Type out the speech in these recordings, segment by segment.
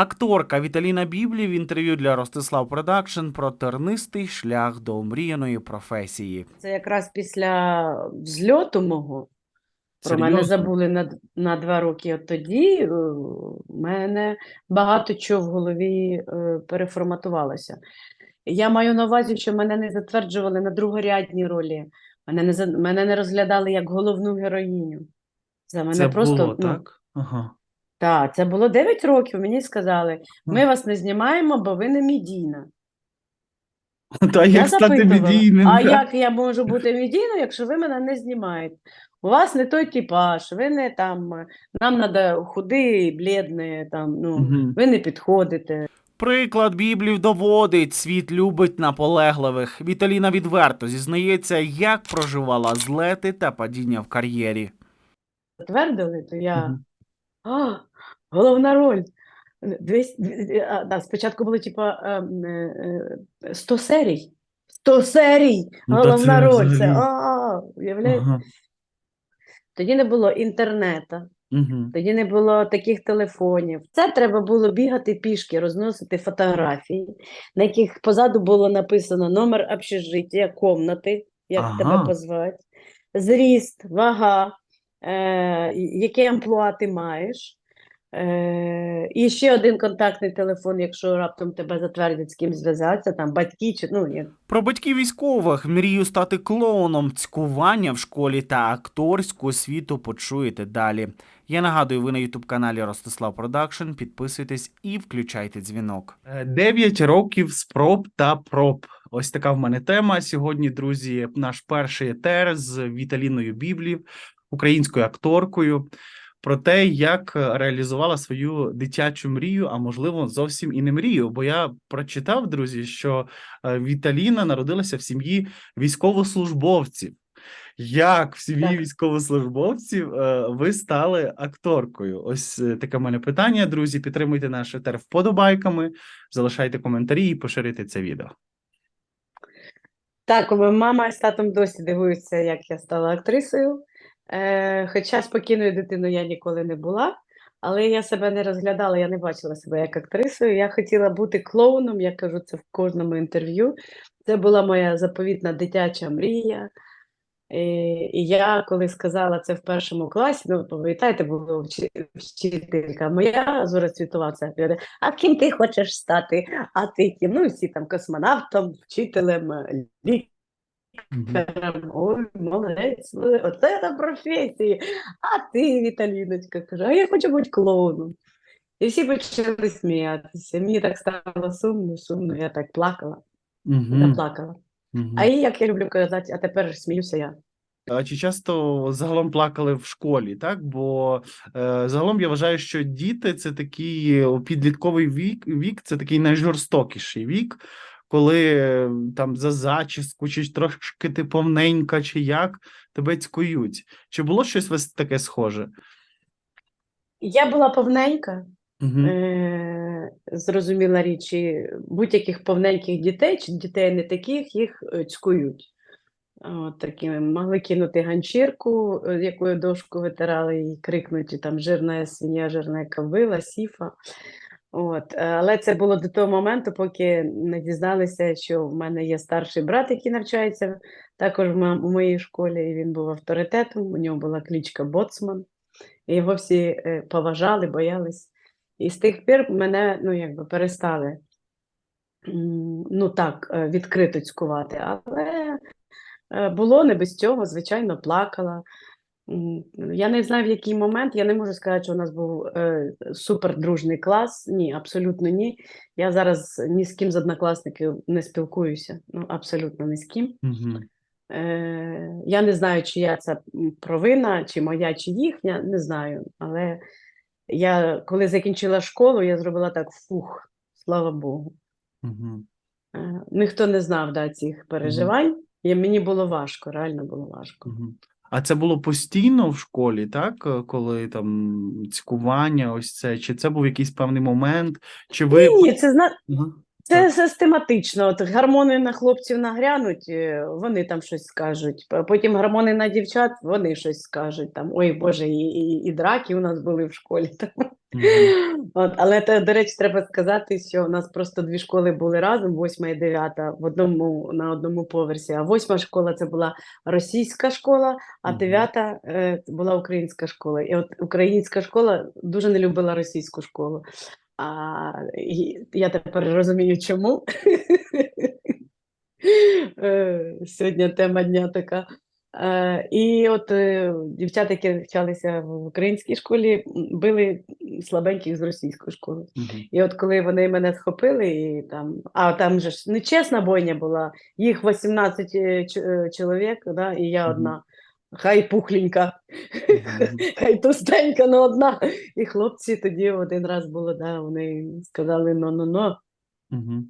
Акторка Віталіна Біблі в інтерв'ю для Ростислав Продакшн про тернистий шлях до омріяної професії. Це якраз після взльоту мого. Про мене забули на, на два роки. От тоді е, в мене багато чого в голові е, переформатувалося. Я маю на увазі, що мене не затверджували на другорядні ролі. Мене не, мене не розглядали як головну героїню. Це мене Це просто, було, ну, так? Ага. Так, це було 9 років. Мені сказали, ми вас не знімаємо, бо ви не медійна. Та Я як стати запитувала, медійним? а да? як я можу бути медійною, якщо ви мене не знімаєте? У вас не той типаж, ви не там, нам треба худий, блідний, там, ну, Мгм. ви не підходите. Приклад Біблів доводить, світ любить наполегливих. Віталіна відверто зізнається, як проживала злети та падіння в кар'єрі. Затвердили, то я, Мгм. а, головна роль. Двіс- дві- а, да, спочатку було типа ем, е, е, 100 серій. 100 серій! Ну, Головна це роль. Це, а, уявляєте? Ага. Тоді не було інтернету. Мгм. Тоді не було таких телефонів. Це треба було бігати пішки, розносити фотографії, на яких позаду було написано номер общежиття, комнати, як Ага. тебе позвати, зріст, вага, е, яке амплуа ти маєш. Е, і ще один контактний телефон, якщо раптом тебе затвердять з ким зв'язатися, там батьки чи ну як Про батьків військових мрію стати клоуном, цькування в школі та акторську освіту почуєте далі. Я нагадую, ви на ютуб каналі Ростислав Продакшн. Підписуйтесь і включайте дзвінок. Дев'ять років спроб та проб. Ось така в мене тема сьогодні, друзі. Наш перший етер з Віталіною Біблів, українською акторкою. Про те, як е, реалізувала свою дитячу мрію, а можливо, зовсім і не мрію. Бо я прочитав, друзі, що е, Віталіна народилася в сім'ї військовослужбовців. Як в сім'ї військовослужбовців е, ви стали акторкою? Ось таке в мене питання, друзі. Підтримуйте наш етер вподобайками, залишайте коментарі і поширюйте це відео. Так, мама з татом досі дивуються, як я стала актрисою. Е, хоча спокійною дитиною я ніколи не була, але я себе не розглядала, я не бачила себе як актрисою. Я хотіла бути клоуном, я кажу це в кожному інтерв'ю. Це була моя заповітна дитяча мрія. І, і я, коли сказала це в першому класі, ну, пам'ятаєте, була вчителька моя Зора Цвітова, це говорить, а ким ти хочеш стати? А ти ким? Ну, всі там космонавтом, вчителем, е, лікарем. Ой, молодець, оце та професії. А ти, Віталіночка, каже, а я хочу бути клоуном. І всі почали сміятися. Мені так стало сумно, сумно, я так плакала, Угу. заплакала. А і як я люблю казати, а тепер сміюся я. А чи часто загалом плакали в школі, так? Бо е, загалом я вважаю, що діти це такий підлітковий вік, вік, це такий найжорстокіший вік, коли там за зачіску, чи трошки ти повненька, чи як тебе цькують. Чи було щось вас таке схоже? Я була повненька, Угу. е- зрозуміла річ, і будь-яких повненьких дітей чи дітей не таких, їх е, цькують. От такими могли кинути ганчірку, е, якою дошку витирали і крикнути там жирна свиня, жирна кобила, сіфа. От. е, Але це було до того моменту, поки не дізналися, що в мене є старший брат, який навчається також в моїй школі, і він був авторитетом, у нього була кличка Боцман. І його всі е, поважали, боялись. І з тих пір мене ну, якби перестали ну, так, е, відкрито цькувати. Але було не без цього, звичайно, плакала. Я не знаю, в який момент. Я не можу сказати, що у нас був е, супердружний клас. Ні, абсолютно ні. Я зараз ні з ким з однокласників не спілкуюся. Ну, абсолютно ні з ким. Угу. Е, я не знаю, чия це провина, чи моя, чи їхня, не знаю. Але я, коли закінчила школу, я зробила так фух, слава Богу. Угу. Е, ніхто не знав да, цих переживань, і мені було важко, реально було важко. Угу. А це було постійно в школі, так? Е, Коли там цькування, ось це, чи це був якийсь певний момент, чи ви. Ні, це, зна... Це систематично. От гормони на хлопців нагрянуть, е, вони там щось скажуть. Потім гормони на дівчат, вони щось скажуть. Там, Ой Боже, і, і, і драки у нас були в школі. Там. Мгм. От, але те, до речі, треба сказати, що у нас просто дві школи були разом, восьма і дев'ята, в одному на одному поверсі. А восьма школа це була російська школа, а дев'ята е, була українська школа. І от українська школа дуже не любила російську школу. А я тепер розумію, чому. Е, Сьогодні тема дня така. Е, І от е, дівчата, які навчалися в українській школі, били слабеньких з російської школи. Мгм. І от коли вони мене схопили, і там, а там же ж нечесна бойня була, їх 18 е, ч- е, чоловік, да, і я одна. Хай пухленька, хай товстенька, но одна. І хлопці тоді один раз було, да, вони сказали ну-ну-ну. Мгм.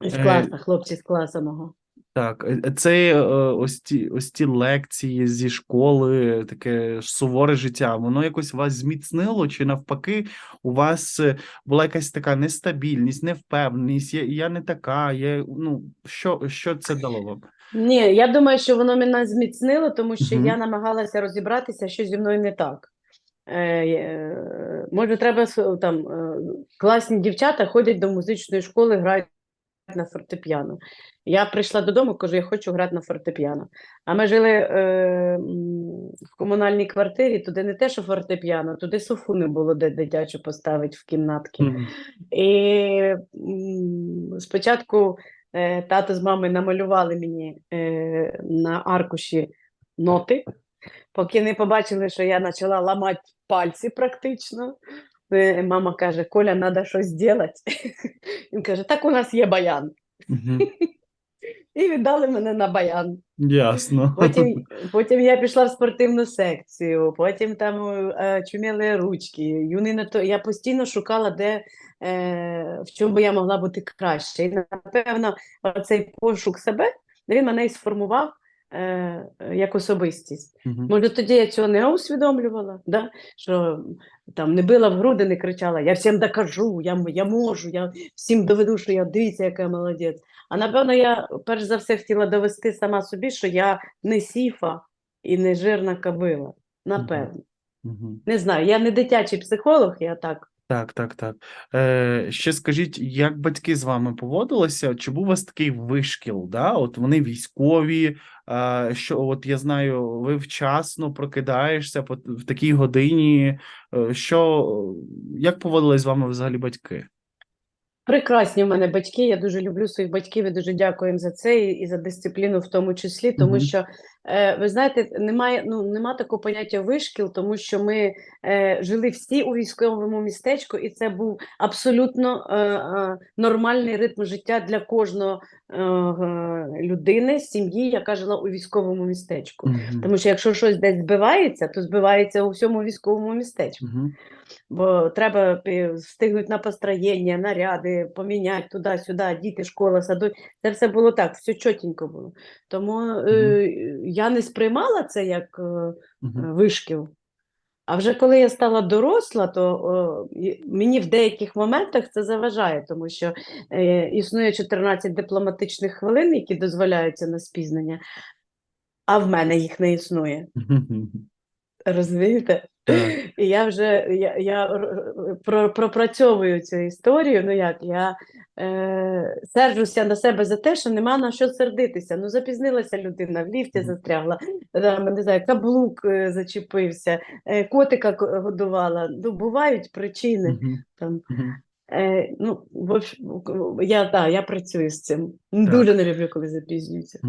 З Е, класу, хлопці з класу мого. Так, е, е, це ось ті, ось ті лекції зі школи, таке суворе життя, воно якось вас зміцнило, чи навпаки, у вас була якась така нестабільність, невпевненість, я, я не така, я, ну, що, що це дало вам? Ні, я думаю, що воно мене зміцнило, тому що Мгм. я намагалася розібратися, що зі мною не так. Е, е, може, треба там е, класні дівчата ходять до музичної школи, грають на фортепіано. Я прийшла додому, кажу, я хочу грати на фортепіано. А ми жили е, в комунальній квартирі, туди не те, що фортепіано, туди софу не було де дитячу поставити в кімнатки. Мгм. І м, спочатку тато з мамою намалювали мені е, на аркуші ноти, поки не побачили, що я почала ламати пальці практично. Е, Мама каже: Коля, треба щось робити. Він каже: так у нас є баян. І віддали мене на баян. Ясно. Потім, потім я пішла в спортивну секцію, потім там е, чуміли ручки. Юний на то, я постійно шукала, де, е, в чому би я могла бути краще. І, напевно, цей пошук себе, він мене і сформував е, як особистість. Мгм. Може, тоді я цього не усвідомлювала, да? що там не била в груди, не кричала, я всім докажу, я, я можу, я всім доведу, що я дивіться, яка я молодець. А напевно, я перш за все хотіла довести сама собі, що я не сіфа і не жирна кобила. Напевно. Мгм. Не знаю, я не дитячий психолог, я так. Так, так, так. Е, ще скажіть, як батьки з вами поводилися? Чи був у вас такий вишкіл? Да? От вони військові, що от я знаю, ви вчасно прокидаєшся в такій годині. Е, що, як поводились з вами взагалі батьки? Прекрасні в мене батьки. Я дуже люблю своїх батьків і дуже дякую їм за це і, і за дисципліну в тому числі, тому Мгм. що е, ви знаєте, немає ну нема такого поняття вишкіл, тому що ми е, жили всі у військовому містечку, і це був абсолютно е, е, нормальний ритм життя для кожного е, е, людини, сім'ї, яка жила у військовому містечку. Мгм. Тому що якщо щось десь збивається, то збивається у всьому військовому містечку. Мгм. Бо треба встигнути на построєння, наряди, поміняти туди-сюди, діти, школа, садок. Це все було так, все чотенько було. Тому е, я не сприймала це як Мгм. вишкіл. А вже коли я стала доросла, то о, мені в деяких моментах це заважає, тому що е, існує 14 дипломатичних хвилин, які дозволяються на спізнення, а в мене їх не існує. Розумієте? Так. І я вже я, я пропрацьовую цю історію. Ну як я е, сержуся на себе за те, що нема на що сердитися. Ну, запізнилася людина, в ліфті застрягла, там, не знаю, каблук е, зачепився, е, котика годувала. Ну, бувають причини. Там. Е, ну, в общем, я, да, я працюю з цим. Дуже не люблю, коли запізнюються.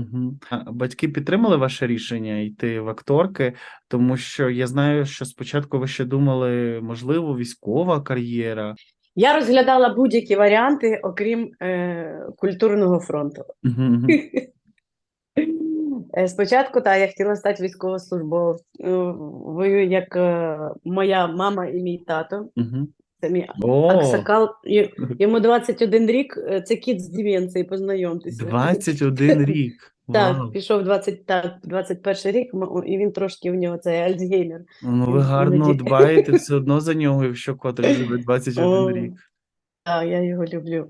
А Батьки підтримали ваше рішення йти в акторки, тому що я знаю, що спочатку ви ще думали, можливо, військова кар'єра. Я розглядала будь-які варіанти, окрім е, культурного фронту. Е, Спочатку та я хотіла стати військовослужбовцею, як е, моя мама і мій тато. Мгм. Це мій О, Аксакал. Й- Йому 21 рік, е, це кіт з деменцією, познайомтеся. 21 рік. Так, Вау. пішов 20, так, 21 рік, м- і він трошки в нього це Альцгеймер. Ну, ви гарно іноді- дбаєте все одно за нього, якщо котик живе 21 О, рік. Так, я його люблю.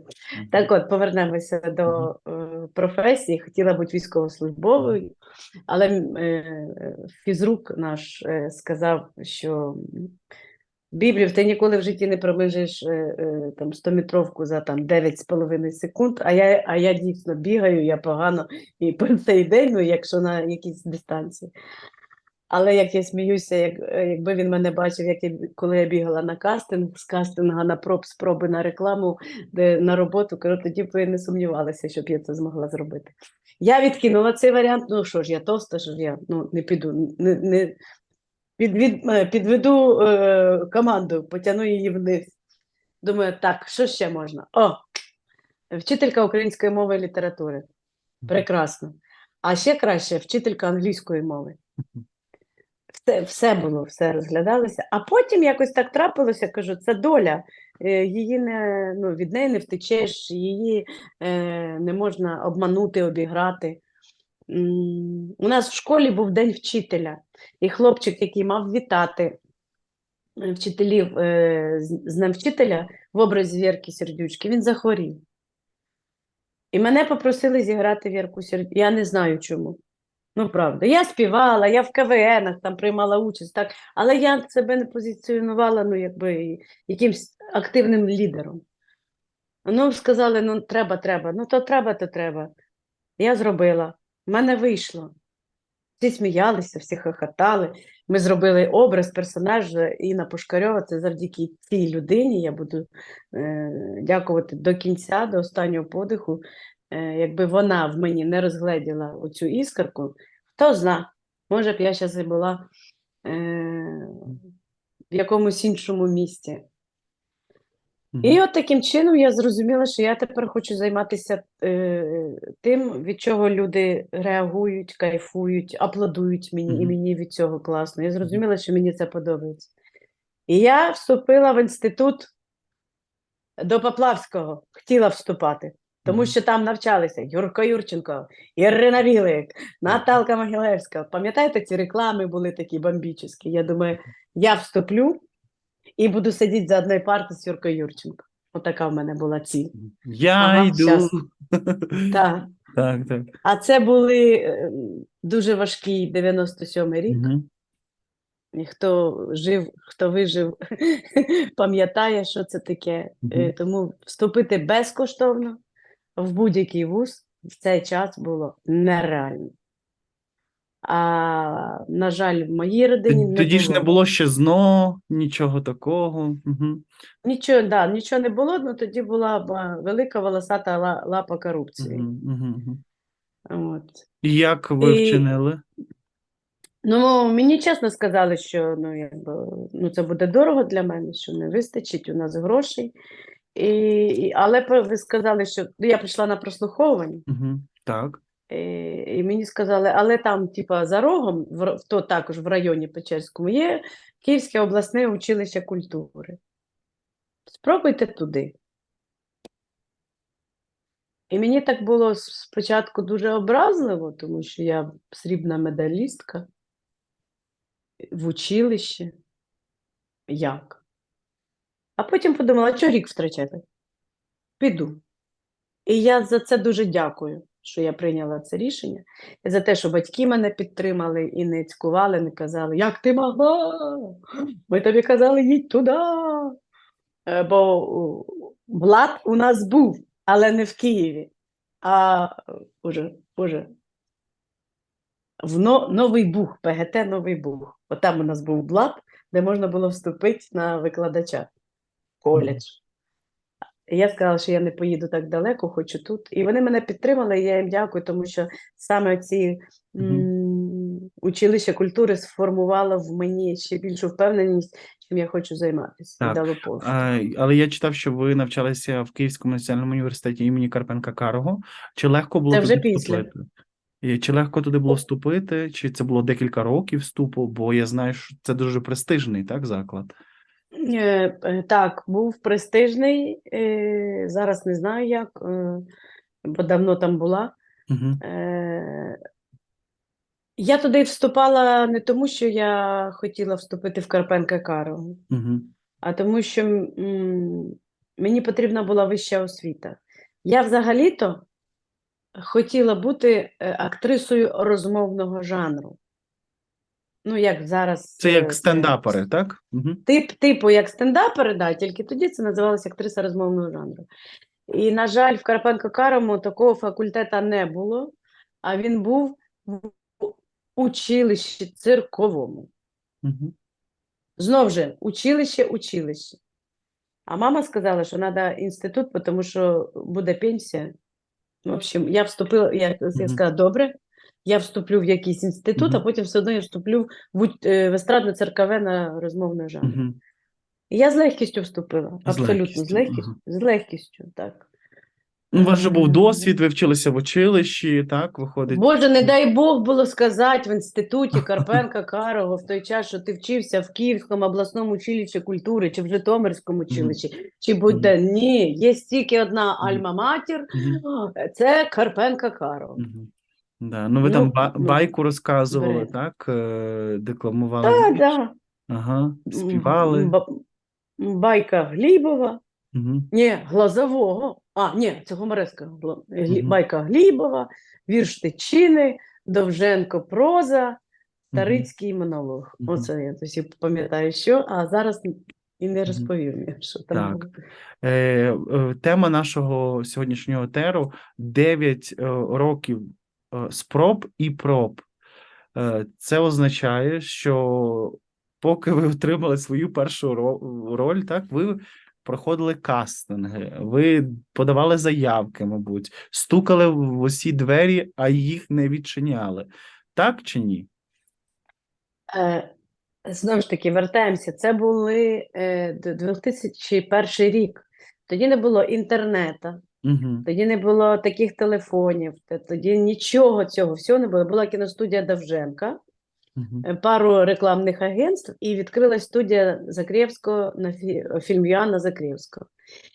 Так от, повернемося до е, професії. Хотіла бути військовослужбовою, але м, е, фізрук наш е, сказав, що Біблів, ти ніколи в житті не пробіжиш е, е, там 100-метровку за там 9,5 секунд, а я, а я дійсно бігаю, я погано і по цей день, ну, якщо на якійсь дистанції. Але як я сміюся, як, е, якби він мене бачив, як я, коли я бігала на кастинг, з кастинга на проб, спроби на рекламу, де на роботу, кажу, тоді б не сумнівалися, щоб я це змогла зробити. Я відкинула цей варіант, ну що ж, я товста, що ж я ну, не піду, не, не, під, від, е, підведу е, команду, потягну її вниз. Думаю, так, що ще можна? О, вчителька української мови і літератури. Прекрасно. А ще краще вчителька англійської мови. Все, все було, все розглядалося. А потім якось так трапилося, кажу, це доля. Е, Її не, ну, від неї не втечеш, її е, не можна обманути, обіграти. У нас в школі був день вчителя, і хлопчик, який мав вітати е, вчителів е, з Днем вчителя в образі Вірки Сердючки, він захворів. І мене попросили зіграти Вірку Сердючку. Я не знаю чому. Ну, правда, я співала, я в КВНах там приймала участь, так, але я себе не позиціонувала ну, якби, якимсь активним лідером. Ну, сказали, ну треба, треба. Ну, то треба, то треба. Я зробила. В мене вийшло. Всі сміялися, всі хохотали. Ми зробили образ персонажа Інна Пушкарьова. Це завдяки цій людині. Я буду е, дякувати до кінця, до останнього подиху. Е, якби вона в мені не розгледіла оцю іскорку, хто зна, може б я зараз і була е, в якомусь іншому місці. І от таким чином я зрозуміла, що я тепер хочу займатися е, тим, від чого люди реагують, кайфують, аплодують мені, і мені від цього класно. Я зрозуміла, що мені це подобається. І я вступила в інститут до Поплавського, хотіла вступати, тому що там навчалися Юрко Юрченко, Ірина Білик, Наталка Могилевська. Пам'ятаєте, ці реклами були такі бомбічні? Я думаю, я вступлю і буду сидіти за одною партою з Юркою Юрченко. Отака в мене була ціль. Я Ага, йду. Так. Так, так. А це були е, дуже важкі 97-й рік. Мгм. І хто жив, хто вижив, пам'ятає, що це таке. Мгм. Тому вступити безкоштовно в будь-який вуз в цей час було нереально. А, на жаль, в моїй родині не Тоді ж не було. було ще ЗНО, нічого такого. Мгм. Нічого, да, нічого не було, але тоді була велика волосата лапа корупції. Мгм, мгм. От. І як ви І- вчинили? Ну, мені чесно сказали, що ну, якби, ну, це буде дорого для мене, що не вистачить у нас грошей. І, і, але ви сказали, що ну, я прийшла на прослуховування, Мгм. Так. І, і мені сказали, але там, типа, за рогом, в, то також в районі Печерському, є Київське обласне училище культури. Спробуйте туди. І мені так було спочатку дуже образливо, тому що я срібна медалістка в училище. Як? А потім подумала, що рік втрачати? Піду. І я за це дуже дякую, що я прийняла це рішення. І за те, що батьки мене підтримали і не цькували, не казали, як ти могла? Ми тобі казали, їдь туди. Е, Бо влад у нас був, але не в Києві, а е, уже, уже в Но- Новий Буг, ПГТ Новий Буг. От там у нас був блат, де можна було вступити на викладача коледж. Я сказала, що я не поїду так далеко, хочу тут. І вони мене підтримали, і я їм дякую, тому що саме ці Мгм. м, училище культури сформувало в мені ще більшу впевненість, чим я хочу займатися. Так. І дало. А, але я читав, що ви навчалися в Київському національному університеті імені Карпенка Карого. Чи легко було Це вже туди після. вступити? І Чи легко туди було вступити? Чи це було декілька років вступу? Бо я знаю, що це дуже престижний так, заклад. Е, е, Так, був престижний, е, зараз не знаю як, бо давно там була. Угу. Я туди вступала не тому, що я хотіла вступити в Карпенка Карого, Угу. а тому, що мені потрібна була вища освіта. Я взагалі-то хотіла бути актрисою розмовного жанру. Ну, як зараз. Це е, як стендапери, так? Угу. Тип, типу, як стендапери, да, тільки тоді це називалося актриса розмовного жанру. І, на жаль, в Карпенко Карому такого факультета не було, а він був в училищі цирковому. Угу. Знов же, училище, училище. А мама сказала, що треба інститут, тому що буде пенсія. В общем, я вступила, я, я сказала, добре, я вступлю в якийсь інститут, а потім все одно я вступлю в, е, в естрадно церкове на розмовне жанр. Угу. І я з легкістю вступила, абсолютно з легкістю, з легкістю, так. У вас же був досвід, ви вчилися в училищі, так, виходить? Боже, не дай Бог було сказати в інституті Карпенка Карого в той час, що ти вчився в Київському обласному училищі культури чи в Житомирському училищі, чи будь-де. Ні, є тільки одна альма-матір, Угу. це Карпенка Карого. Угу. Да. Ну, ви Ну, там ба- ну, байку розказували, бери. так? Е, Декламували. Так, вірш. так. Ага, співали. Байка Глібова. Угу. Ні, Глазового. А, ні, це Гомереска. Глі- Байка Глібова, вірш Тичини, Довженко проза, Старицький монолог. Мгм. Оце я досі пам'ятаю, що, а зараз і не розповів що там Так. Е, е, тема нашого сьогоднішнього теру 9 е, років спроб і проб. Е, це означає, що поки ви отримали свою першу роль, так, ви проходили кастинги, ви подавали заявки, мабуть, стукали в усі двері, а їх не відчиняли. Так чи ні? Е, знову ж таки, вертаємося. Це були е, 2001 рік. Тоді не було інтернету, Угу. тоді не було таких телефонів, тоді нічого цього всього не було. Була кіностудія Довженка. Угу. е, пару рекламних агентств і відкрилась студія Закрєвського на фі- фільм.ЮА на Закрєвського.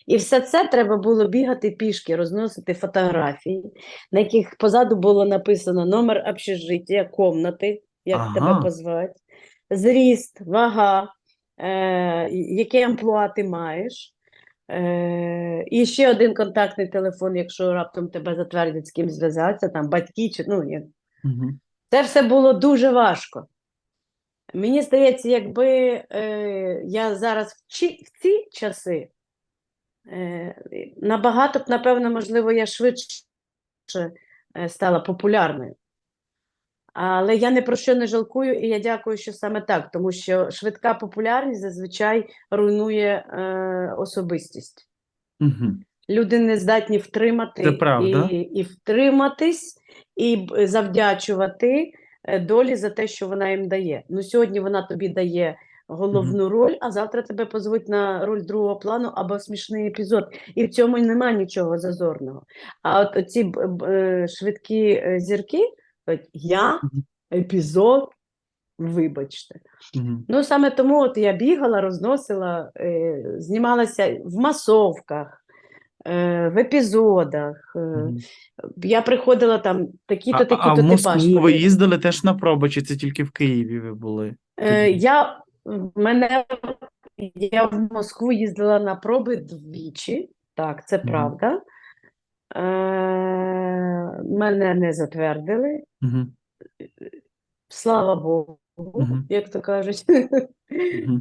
І все це треба було бігати пішки, розносити фотографії, на яких позаду було написано номер общежиття, комнати, як Ага. тебе позвати, зріст, вага, е, яке амплуа ти маєш. Е, і ще один контактний телефон, якщо раптом тебе затвердять з ким зв'язатися, там батьки чи ну, як Угу. це все було дуже важко. Мені здається, якби е, я зараз в, ці, в ці часи е, набагато б, напевно, можливо, я швидше е, стала популярною. Але я не про що не жалкую, і я дякую, що саме так, тому що швидка популярність зазвичай руйнує е, особистість. Угу. Люди не здатні втримати Це і, і втриматись, і завдячувати е, долі за те, що вона їм дає. Ну, сьогодні вона тобі дає головну роль, а завтра тебе позвуть на роль другого плану або смішний епізод. І в цьому немає нічого зазорного. А от ці швидкі е, зірки, я епізод, вибачте. Угу. Ну, саме тому от я бігала, розносила, е, знімалася в масовках, е, в епізодах. Е, Я приходила там такі-то, А, а такі-то в типаж. Москву ви їздили теж на проби, чи це тільки в Києві ви були? Е, я, в мене, я в Москву їздила на проби двічі, так, це Мгм. правда. Е, мене не затвердили, Угу. слава Богу, Мгм. як то кажуть.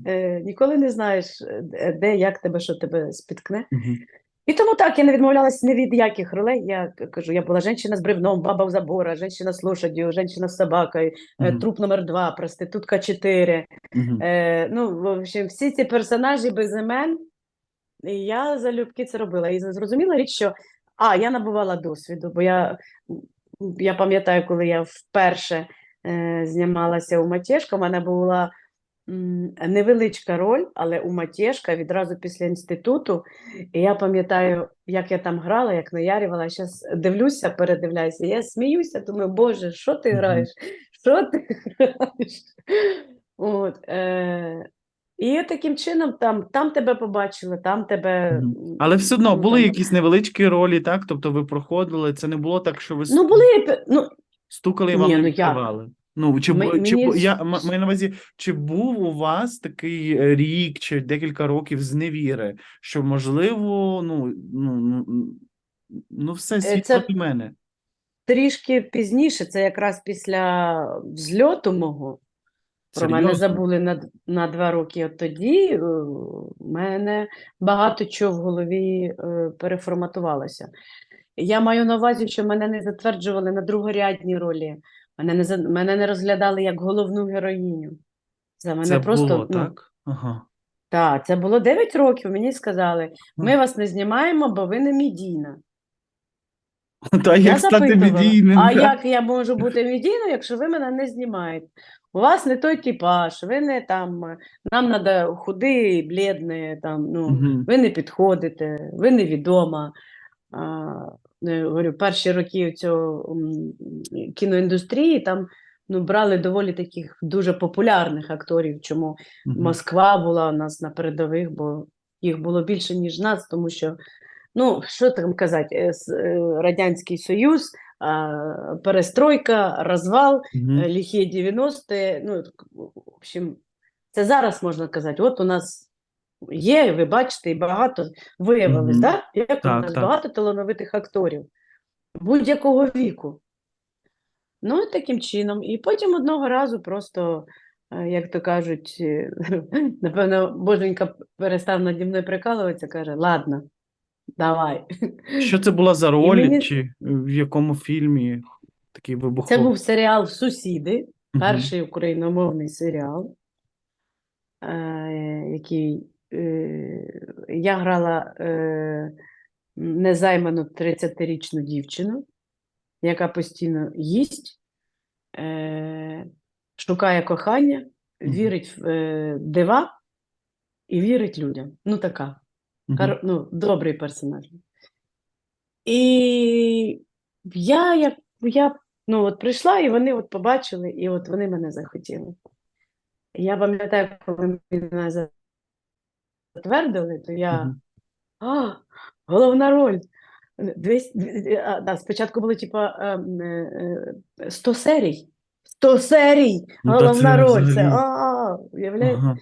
Е, ніколи не знаєш, е, де, як тебе, що тебе спіткне. Угу. І тому так, я не відмовлялася ні від яких ролей. Я кажу, я була жінка з бревном, баба у забора, жінка з лошадью, жінка з собакою, е, Мгм. труп номер два, проститутка 4. Угу. Е, ну, в общем, всі ці персонажі без імен, і я залюбки це робила. І зрозуміла річ, що а, я набувала досвіду, бо я, я пам'ятаю, коли я вперше е, знімалася у Матєшка, у мене була м, невеличка роль, але у Матєшка відразу після інституту. І я пам'ятаю, як я там грала, як наярювала. Зараз дивлюся, передивляюся, я сміюся, думаю, Боже, що ти граєш? Що ти граєш? От, е, і таким чином там, там тебе побачили, там тебе. Але все одно ну, були якісь невеличкі ролі, так? Тобто ви проходили, це не було так, що ви Ну, були, ну, стукали і вам Ні, не ну як? відкривали. Ну, чи, Ми- бу- чи мені бу- я м- маю на увазі, чи був у вас такий е, рік чи декілька років зневіри, що можливо, ну, ну, ну, ну все, світ Е, це- проти мене. Трішки пізніше, це якраз після взльоту мого. Про мене забули на, на два роки. От тоді е, в мене багато чого в голові е, переформатувалося. Я маю на увазі, що мене не затверджували на другорядні ролі, мене не, мене не розглядали як головну героїню. За мене Це просто, було, ну, так? Ага. Так, це було 9 років. Мені сказали, ми Мгм. вас не знімаємо, бо ви не медійна. Та Я як стати медійним? а як я можу бути медійною, якщо ви мене не знімаєте? У вас не той типаж, ви не там, е, нам треба худий, блідний, там, ну, Мгм. ви не підходите, ви невідома. А, е, говорю, перші роки цього кіноіндустрії там ну, брали доволі таких дуже популярних акторів, чому Мгм. Москва була у нас на передових, бо їх було більше, ніж нас, тому що, ну, що там казати, е, е, Радянський Союз, перестройка, розвал, Мгм. е, лихі 90-ті, ну, в общем, це зараз можна казати, от у нас є, ви бачите, і багато виявилось, Мгм. да? як у нас так. багато талановитих акторів будь-якого віку. Ну, і таким чином. І потім одного разу просто, е, як то кажуть, е, напевно, Боженька перестав наді мною прикалуватися, каже, ладно, давай. Що це була за роль, мені- чи в якому фільмі такий Це був серіал Сусіди, перший україномовний серіал, е, який е, я грала е, незайману 30-річну дівчину, яка постійно їсть, е, шукає кохання, вірить в е, дива і вірить людям. Ну, така. Хар- ну, добрий персонаж. І я, як, я ну, от прийшла, і вони от побачили, і от вони мене захотіли. Я пам'ятаю, коли мене затвердили, то я. А, головна роль. Двіс- дві- а, да, спочатку було типа ем, е, е, 100 серій. 100 серій! Ну, Головна роль. Це, а, уявляєте? Ага.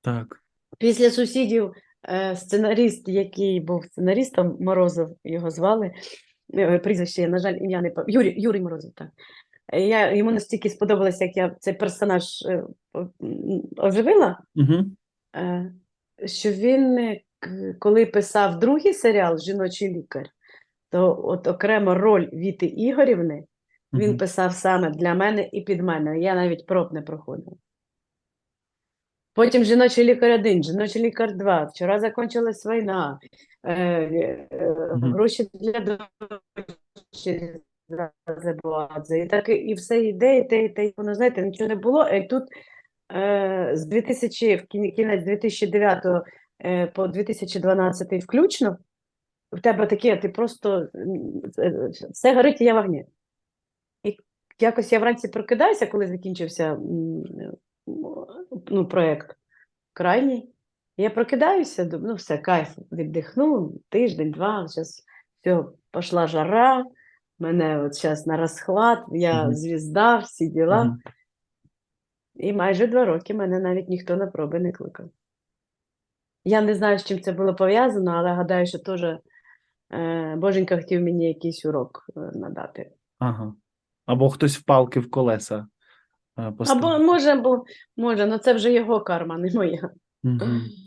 Так. Після сусідів е, сценаріст, який був сценарістом, Морозов його звали. е, Прізвище, на жаль, ім'я не пам'ятаю. Юрій, Юрій Морозов, так. Я, йому настільки сподобалося, як я цей персонаж е, оживила, Угу. що він, коли писав другий серіал Жіночий лікар, то от окремо роль Віти Ігорівни він Мгм. писав саме для мене і під мене. Я навіть проб не проходила. Потім жіночий лікар 1, жіночий лікар 2, вчора закінчилась війна, е, е, гроші для дочі Забуадзе. І так і- все йде, і те, і те. Воно, знаєте, нічого не було. І тут е, з 2000, в кінець 2009 е, по 2012 включно, в тебе таке, ти просто е, все горить, і я в огні. І якось я вранці прокидаюся, коли закінчився ну, проєкт крайній. Я прокидаюся, думаю, ну все, кайф, віддихну, тиждень, два, зараз все, пішла жара, мене от зараз на розхлад, я Мгм. звізда, всі діла. Мгм. І майже два роки мене навіть ніхто на проби не кликав. Я не знаю, з чим це було пов'язано, але гадаю, що теж е, Боженька хотів мені якийсь урок е, надати. Ага. Або хтось в палки в колеса е. Або може, бо може, ну це вже його карма, не моя.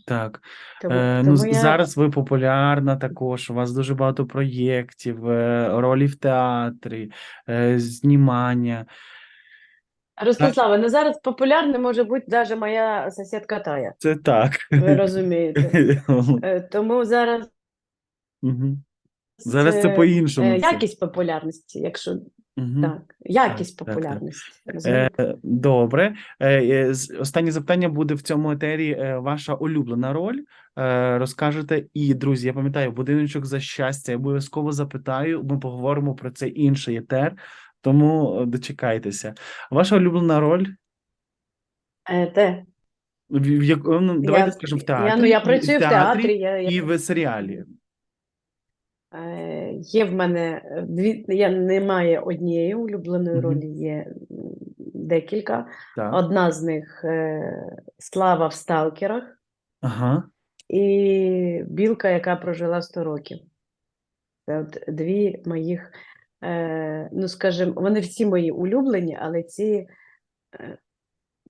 Так. Тому, Е, ну, тому з- я... Зараз ви популярна також, у вас дуже багато проєктів, е, ролі в театрі, е, знімання. Ростиславе, ну зараз популярна може бути навіть моя сусідка Тая, Це так. ви розумієте. Е, Тому зараз Мгм. Зараз це е, по-іншому. якість популярності, якщо Мгм. так, якість так, так. популярності. Е. Добре. Е, Останнє запитання буде в цьому етері. е, Ваша улюблена роль. Е, Розкажете. І, друзі, я пам'ятаю, будиночок за щастя. Я обов'язково запитаю. Ми поговоримо про це інший етер. Тому е, дочекайтеся. Ваша улюблена роль? Е, Те, В, в як- ну, давайте я, скажемо в я, театрі. ну, я працюю в театрі, я, я і в серіалі. Е, Є в мене е, дві, я немає однієї улюбленої ролі, є декілька. Так. Одна з них е, Слава в Сталкерах Ага. і Білка, яка прожила 100 років. Це от дві моїх, ну скажімо, вони всі мої улюблені, але ці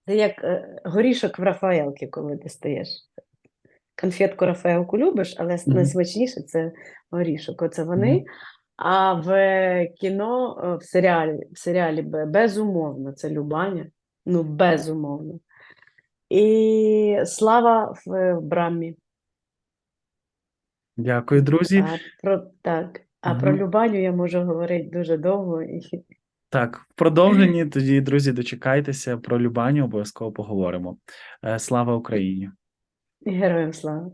це як горішок в Рафаелки, коли ти стаєш. Конфетку Рафаелку любиш, але найсмачніше це горішок. Оце вони. А в кіно, е, в серіалі, в серіалі безумовно, це Любаня. Ну, безумовно. І Слава в, Браммі. Дякую, друзі. А про так. А про Любаню я можу говорити дуже довго Так, в продовженні тоді, друзі, дочекайтеся про Любаню, обов'язково поговоримо. Е, Слава Україні! І героям слава.